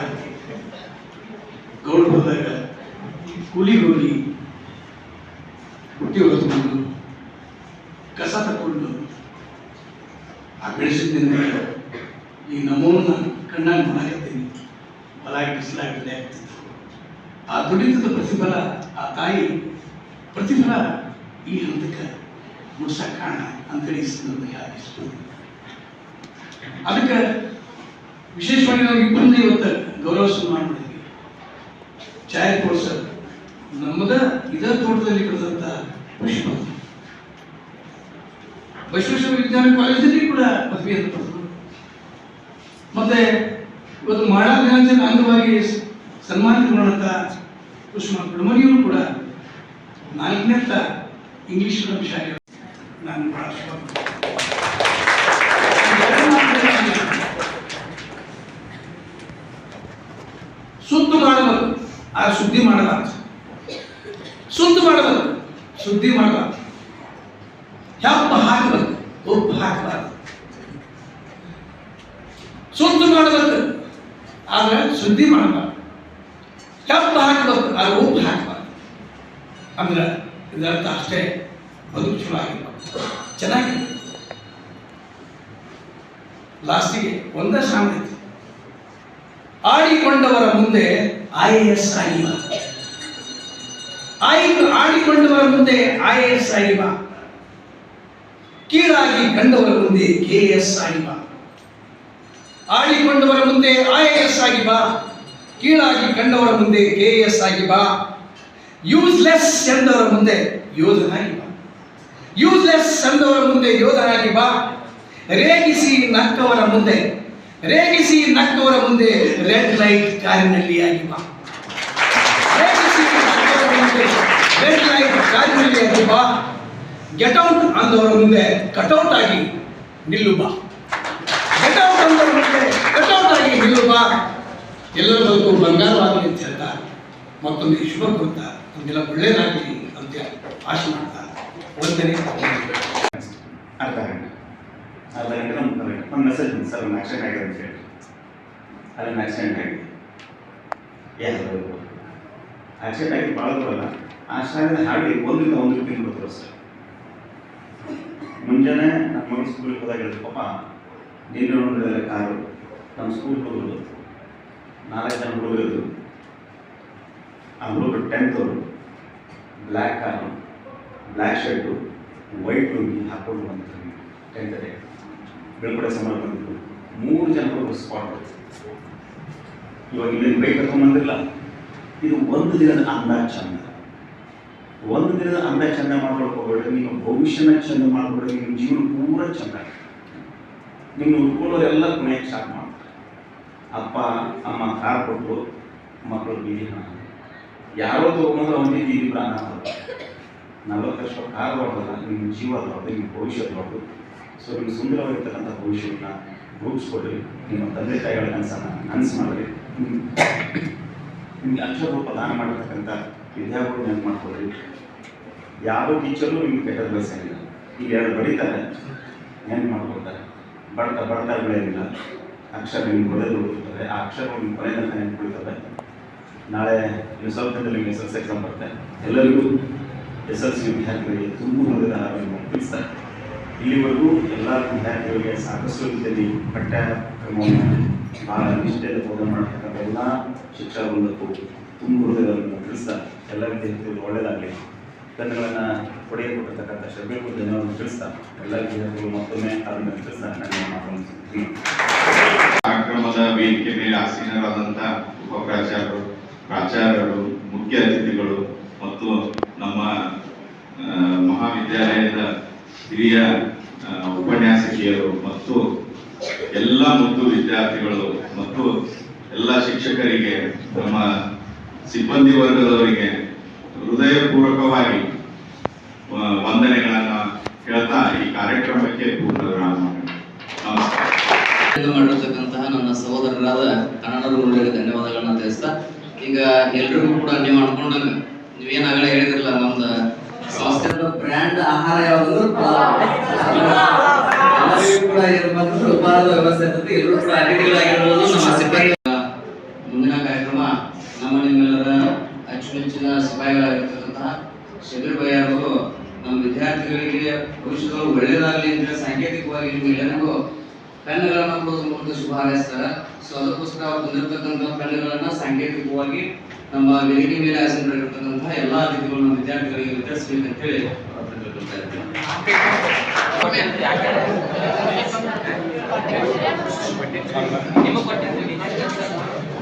ಗೌಡ ಬಂದಾಗ, ಕೂಲಿ ಹೋಗಿ ಹುಟ್ಟಿ ಹೊತ್ಕೊಂಡು ಕಸ ತಕ್ಕೊಂಡು, ಆ ಬೆಳೆಸಿದ್ದಿಂದ ಈ ನಮ್ಮವನ್ನ ಕಣ್ಣಾಗಿ ಮಾಡಾಕತ್ತೀನಿ ಆ ದುಡಿತದ ಪ್ರತಿಫಲ, ಆ ತಾಯಿ ಪ್ರತಿಫಲ ಈ ಹಂತಕ್ಕೆ ಮುಡ್ಸಕ್ ಕಾರಣ ಅಂತೇಳಿ ಸಂದರ್ಭದಲ್ಲಿ ಅದಕ್ಕೆ ವಿಶೇಷವಾಗಿ ನಾವು ಇಬ್ಬರನ್ನ ಇವತ್ತು ಗೌರವ ಸನ್ಮಾನ ಮಾಡಿದ್ವಿ. ಛಾಯಾ ಸರ್. ನಮ್ಮದ ಇದ ತೋಟದಲ್ಲಿ ಬೆಳೆದಂತ ಪುಷ್ಪ. ಬಸವೇಶ್ವರ ವಿಜ್ಞಾನ ಕಾಲೇಜಲ್ಲಿ ಕೂಡ ಪದವಿಯನ್ನು ಪಡೆದರು. ಮತ್ತೆ ಇವತ್ತು ಮಹಿಳಾ ಅಂಗವಾಗಿ ಸನ್ಮಾನಿತಗೊಂಡಂತ ಕುಸುಮ ಕುಡುಮನಿಯವರು ಕೂಡ ನಾಲ್ಕನೇ ಇಂಗ್ಲಿಷ್ ಮೀಡಿಯಂ ಶಾಲೆ ನಾನು ಬಹಳ ಶುಭ ಯಾರು ಸುದ್ದಿ ಮಾಡಬಾರ್ದು ಸುದ್ದಿ ಮಾಡಬಾರ್ದು ಸುದ್ದಿ ಮಾಡಬಾರ್ದು ಹೆಪ್ಪ ಹಾಕಬೇಕು ಉಪ್ಪು ಹಾಕಬಾರ್ದು ಸುದ್ದಿ ಮಾಡಬೇಕು ಆದ್ರೆ ಸುದ್ದಿ ಮಾಡಬಾರ್ದು ಹೆಪ್ಪ ಹಾಕಬೇಕು ಆದ್ರೆ ಉಪ್ಪು ಹಾಕಬಾರ್ದು ಅಂದ್ರೆ ಇದರ್ಥ ಅಷ್ಟೇ ಬದುಕು ಚಲೋ ಆಗಿಲ್ಲ ಚೆನ್ನಾಗಿ ಲಾಸ್ಟಿಗೆ ಒಂದೇ ಸಾಂಗತಿ ಆಡಿಕೊಂಡವರ ಮುಂದೆ ಐ ಎ ಎಸ್ ಆಗಿ ಬಾ ಆಯ್ತು ಆಡಿಕೊಂಡವರ ಮುಂದೆ ಐ ಎ ಎಸ್ ಆಗಿ ಬಾ ಕೀಳಾಗಿ ಕಂಡವರ ಮುಂದೆ ಕೆ ಎಸ್ ಆಗಿ ಬಾ ಆಡಿಕೊಂಡವರ ಮುಂದೆ ಐ ಎ ಎಸ್ ಆಗಿ ಬಾ. ಕೀಳಾಗಿ ಕಂಡವರ ಮುಂದೆ ಕೆ ಎಸ್ ಆಗಿ ಬಾ. ಯೂಸ್ಲೆಸ್ ಎಂದವರ ಮುಂದೆ ಯೋಧನಾಗಿ ಬಾ. ಯೂಸ್ಲೆಸ್ ಎಂದವರ ಮುಂದೆ ಯೋಧನಾಗಿ ಬಾ. ರೇಗಿಸಿ ನಕ್ಕವರ ಮುಂದೆ, ರೇಗಿಸಿ ನಕ್ಕವರ ಮುಂದೆ ರೆಡ್ ಲೈಟ್ ಕಾರಿನಲ್ಲಿ ಆಗಿ ಬಾ. ರೇಗಿಸಿ ನಕ್ಕವರ ಮುಂದೆ ರೆಡ್ ಲೈಟ್ ಕಾರಿನಲ್ಲಿ ಆಗಿ ಬಾ. ಗೆಟ್ ಔಟ್ ಅಂದವರ ಮುಂದೆ ಕಟೌಟ್ ಆಗಿ ನಿಲ್ಲು ಬಾ. ಗೆಟೌಟ್ ಅಂದವರ ಮುಂದೆ ಕಟೌಟ್ ಆಗಿ ನಿಲ್ಲು ಬಾ ಎಲ್ಲರ ಬದುಕು ಬಂಗಾರವಾಗಲಿ ಅಂತ ಹೇಳ್ತಾ, ಮತ್ತೊಂದು ಶುಭ ಕೊಡ್ತಾ ನಮಗೆಲ್ಲ ಒಳ್ಳೇದಾಗಲಿ ಅಂತ ಆಶೆ ಮಾಡ್ತಾ, ಒಂದನೇ ಅರ್ಧ ಗಂಟೆ. ಅರ್ಧ ಗಂಟೆ ನಮ್ಮ ಒಂದು ಮೆಸೇಜ್ ಬಂತು ಸರ್, ಒಂದು ಆಕ್ಸಿಡೆಂಟ್ ಆಗಿದೆ ಅಂತ ಹೇಳಿ. ಅಲ್ಲೊಂದು ಆಕ್ಸಿಡೆಂಟ್ ಆಗಿದೆ. ಯಾರು ಆಕ್ಸಿಡೆಂಟ್ ಆಗಿ ಭಾಳ ದೂರಲ್ಲ ಆ ಶಾಲೆಯಿಂದ ಹಾಡಿ ಒಂದರಿಂದ ಒಂದು ಕಿಲೋಮೀಟರ್ ಸರ್ ಮುಂಜಾನೆ ನಮ್ಮ ಮಗಳು ಸ್ಕೂಲಿಗೆ ಹೋದಾಗ ಹೇಳಿದ್ರು ಪಾಪ ನೋಡಿದ್ರೆ ಕಾರು. ನಮ್ಮ ಸ್ಕೂಲ್ ಹುಡುಗರು ನಾಲ್ಕು ಜನ ಹುಡುಗರು ಆ ಹುಡುಗರು ಟೆಂತ್ ಅವರು. Black car black shirt white lungi ಹಾಕೊಂಡು ಬಂದಿದ್ರು. ಟೆಂತ್ ಡೇ ಬೀಳ್ಕೊಡೆ ಸಮಾರಂಭ ಬಂದಿದ್ರು. ಮೂರು ಜನ ಹುಡುಗರು ಸ್ಪಾಟ್ ಇವಾಗ ಇಲ್ಲಿ ಬೈಕ್ ಬಂದಿರಲ್ಲ. ಇದು ಒಂದು ದಿನದ ಅಂದಾಜ್ ಚಂದ. ಒಂದು ದಿನದ ಅಂದಾಜ್ ಚಂದ ಮಾಡ್ಕೊಳ್ಕೋಬೇಡ್ರಿ ನಿಮ್ಮ ಭವಿಷ್ಯನ ಚಂದ ಮಾಡ್ಕೊಡ್ರಿ ನಿಮ್ಮ ಜೀವನ ಪೂರ ಚಂದ. ನಿಮ್ಮ ಉಳ್ಕೊಳ್ಳೋರೆಲ್ಲ ಕೊನೆಗೆ ಸ್ಟಾರ್ಟ್ ಮಾಡ್ತಾರೆ. ಅಪ್ಪ, ಅಮ್ಮ ಕಾರ್ ಕೊಟ್ಟು ಮಕ್ಕಳು ಬೀದಿ ಪ್ರಾಣ ಯಾರೋ ತಗೊಂಡ್ರೆ ಅವನಿಗೆ ಬೀದಿ ಪ್ರಾಣ ನಲವತ್ತು ವರ್ಷ ಕಾರ್ ದೊಡ್ಡದಲ್ಲ ನಿಮ್ಮ ಜೀವ ದೊಡ್ಡದು ನಿಮ್ಮ ಭವಿಷ್ಯ ದೊಡ್ಡದು. ಸೊ ನಿಮ್ಮ ಸುಂದರವಾಗಿರ್ತಕ್ಕಂಥ ಭವಿಷ್ಯವನ್ನು ರೂಪಿಸ್ಕೊಡ್ರಿ. ನಿಮ್ಮ ತಂದೆ ತಾಯಿಗಳ ಕನಸನ್ನು ನನಸು ಮಾಡಿರಿ. ನಿಮ್ಗೆ ಅಕ್ಷರ ರೂಪ ದಾನ ಮಾಡಿರ್ತಕ್ಕಂಥ ವಿದ್ಯಾರ್ಥಿಗಳು ನೆನಪು ಮಾಡ್ಕೊಡ್ರಿ ಯಾವ ಟೀಚರು ನಿಮ್ಗೆ ಕೆಟ್ಟದ್ದು ಬಯಸಂಗಿಲ್ಲ ಈಗ ಎರಡು ಬಡಿತಾರೆ ನೆನಪು ಮಾಡ್ಕೊಡ್ತಾರೆ ಬಡ್ತಾ ಬಡ್ತಾ ಬೆಳೆಯಲಿಲ್ಲ ಅಕ್ಷರ ನಿಮ್ಗೆ ಒಳ್ಳೆದು ಉಳಿತಾರೆ ಆ ಅಕ್ಷರಗಳು ಕೊನೆಯ ಕೊನೆ ತನಕ ನೆನಪು ನಾಳೆ ನಿಮಗೆ ಎಸ್ ಎಲ್ ಸಿ ಎಕ್ಸಾಮ್ ಬರುತ್ತೆ ಎಲ್ಲರಿಗೂ ಎಸ್ ಎಲ್ ಸಿ ವಿದ್ಯಾರ್ಥಿಗಳಿಗೆ ತುಂಬ ಮುಂದಿನ ಆರೋಗ್ಯ ತಿಳಿಸ್ತಾರೆ ಇಲ್ಲಿವರೆಗೂ ಎಲ್ಲ ವಿದ್ಯಾರ್ಥಿಗಳಿಗೆ ಸಾಕಷ್ಟು ರೀತಿಯಲ್ಲಿ ಪಠ್ಯಕ್ರಮವನ್ನು ಭಾಳ ನಿಷ್ಠೆಯಲ್ಲಿ ಬೋಧನೆ ಮಾಡ್ತಕ್ಕಂಥ ಎಲ್ಲ ಶಿಕ್ಷಣ ತುಂಬ ಹೃದಯಗಳನ್ನು ತಿಳಿಸ್ತಾ ಎಲ್ಲ ವಿದ್ಯಾರ್ಥಿಗಳು ಒಳ್ಳೆಯದಾಗಲಿ. ಧನ್ಯಗಳನ್ನು ಪಡೆಯಕೊಟ್ಟಿರ್ತಕ್ಕಂಥ ಶ್ರಮೆಗೂ ಧನ್ಯವಾದ ತಿಳಿಸ್ತಾ ಎಲ್ಲ ವಿದ್ಯಾರ್ಥಿಗಳು ಮತ್ತೊಮ್ಮೆ ಅದನ್ನು ತಿಳಿಸ್ತಾ ನನ್ನ. ಕಾರ್ಯಕ್ರಮದ ವೇದಿಕೆ ಮೇಲೆ ಆಸೀನರಾದಂಥ ಉಪಪ್ರಾಚಾರ್ಯರು ಪ್ರಾಚಾರ್ಯರು, ಮುಖ್ಯ ಅತಿಥಿಗಳು ಮತ್ತು ನಮ್ಮ ಮಹಾವಿದ್ಯಾಲಯದ ಹಿರಿಯ ಉಪನ್ಯಾಸಕಿಯರು ಮತ್ತು ಎಲ್ಲ ಮುದ್ದು ವಿದ್ಯಾರ್ಥಿಗಳು ಮತ್ತು ಎಲ್ಲ ಶಿಕ್ಷಕರಿಗೆ, ನಮ್ಮ ಸಿಬ್ಬಂದಿ ವರ್ಗದವರಿಗೆ ಹೃದಯಪೂರ್ವಕವಾಗಿ ವಂದನೆಗಳನ್ನ ಹೇಳ್ತಾ ಈ ಕಾರ್ಯಕ್ರಮಕ್ಕೆ ನಮಸ್ಕಾರ. ಮಾಡಿರ್ತಕ್ಕಂತಹ ನನ್ನ ಸಹೋದರರಾದ ಕನ್ನಡರಿಗೆ ಧನ್ಯವಾದಗಳನ್ನ ತಿಳಿಸ್ತಾ, ಈಗ ಎಲ್ರಿಗೂ ಕೂಡ ನೀವು ಅನ್ಕೊಂಡಂಗ ನೀವೇನಾಗಲೇ ಹೇಳಿದಿರಲ್ಲ, ನಮ್ದು ಸಂಸ್ಥೆ ಬ್ರ್ಯಾಂಡ್ ಆಹಾರ ಯಾವುದು? ಕೂಡ ಬಂದ್ರು ಉಪಹಾರದ ವ್ಯವಸ್ಥೆ ಎಲ್ಲರೂ ಕೂಡ ಅತಿಥಿಗಳಾಗಿರ್ಬೋದು ನಮ್ಮ ಸಿಬ್ಬಂದಿ. ಮುಂದಿನ ಕಾರ್ಯಕ್ರಮ ನಮ್ಮ ನಿಮ್ಮೆಲ್ಲರ ಅಚ್ಚುಮೆಚ್ಚಿನ ಸಿಪಾಯಿಗಳಾಗಿರ್ತಕ್ಕಂತಹ ಶಬೀರ್ ಭಯ್ಯ ಅವರು ನಮ್ಮ ವಿದ್ಯಾರ್ಥಿಗಳಿಗೆ ಭವಿಷ್ಯದಲ್ಲಿ ಒಳ್ಳೆಯದಾಗಲಿ ಅಂತ ಸಾಂಕೇತಿಕವಾಗಿ ನಿಮ್ಗೆಲ್ಲರಿಗೂ ಪೆನ್ಗಳನ್ನ ಕೊಡೋದ್ರ ಮೂಲಕ ಶುಭ ಹಾರೈಸ್ತಾರ ಸೊ ಅದಕ್ಕೋಸ್ಕರ ಅವ್ರು ತಂದಿರತಕ್ಕಂಥ ಪೆನ್ಗಳನ್ನ ಸಾಂಕೇತಿಕವಾಗಿ ನಮ್ಮ ವೇದಿಕೆ ಮೇಲೆ ಆಸೀನರಾಗಿರ್ತಕ್ಕಂತಹ ಎಲ್ಲ ಅತಿಥಿಗಳು ನಮ್ಮ ವಿದ್ಯಾರ್ಥಿಗಳಿಗೆ ವಿತರಿಸಬೇಕು ಅಂತ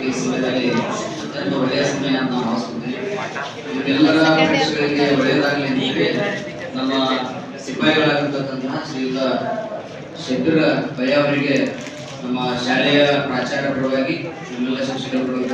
ಈ ಸಮಯದಲ್ಲಿ ಅತ್ಯಂತ ಒಳ್ಳೆಯ ಸಮಯ ಒಳ್ಳೆಯದಾಗಲಿ ನಮ್ಮ ಸಿಪಾಯಿಗಳಾಗಿರ್ತಕ್ಕಂತಹ ಶ್ರೀಯುತ ಶೆಟ್ಟರ ಭಯ್ಯ ಅವರಿಗೆ ನಮ್ಮ ಶಾಲೆಯ ಪ್ರಾಚಾರ್ಯ ಪರವಾಗಿ ನಮ್ಮೆಲ್ಲ ಶಿಕ್ಷಕರ ಪರವಾಗಿ